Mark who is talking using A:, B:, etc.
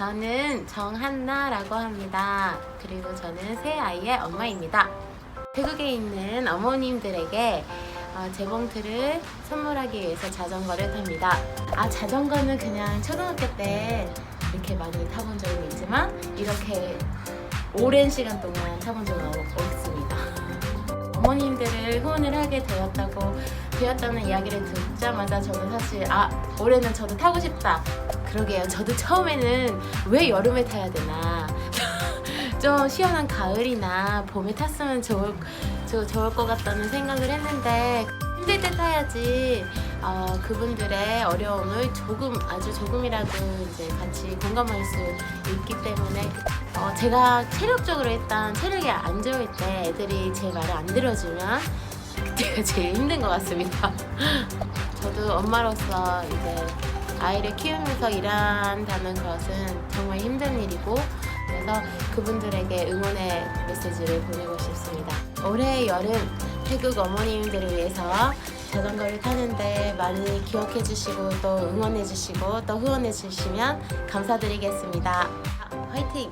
A: 저는 정한나라고 합니다. 그리고 저는 새 아이의 엄마입니다. 태국에 있는 어머님들에게 어, 재봉틀을 선물하기 위해서 자전거를 탑니다. 아, 자전거는 그냥 초등학교 때 이렇게 많이 타본 적은 있지만 이렇게 오랜 시간 동안 타본 적은 없- 없습니다. 어머님들을 후원을 하게 되었다고 되었다는 이야기를 듣자마자 저는 사실 아 올해는 저도 타고 싶다. 그러게요. 저도 처음에는 왜 여름에 타야 되나. 좀 시원한 가을이나 봄에 탔으면 좋을, 저- 좋을 것 같다는 생각을 했는데 힘들 때 타야지 어, 그분들의 어려움을 조금 아주 조금이라도 이제 같이 공감할 수 있기 때문에 어, 제가 체력적으로 일단 체력이 안 좋을 때 애들이 제 말을 안 들어주면 그때가 제일 힘든 것 같습니다. 저도 엄마로서 이제 아이를 키우면서 일한다는 것은 정말 힘든 일이고 그래서 그분들에게 응원의 메시지를 보내고 싶습니다. 올해 여름 태국 어머님들을 위해서 자전거를 타는데 많이 기억해 주시고 또 응원해 주시고 또 후원해 주시면 감사드리겠습니다. 화이팅!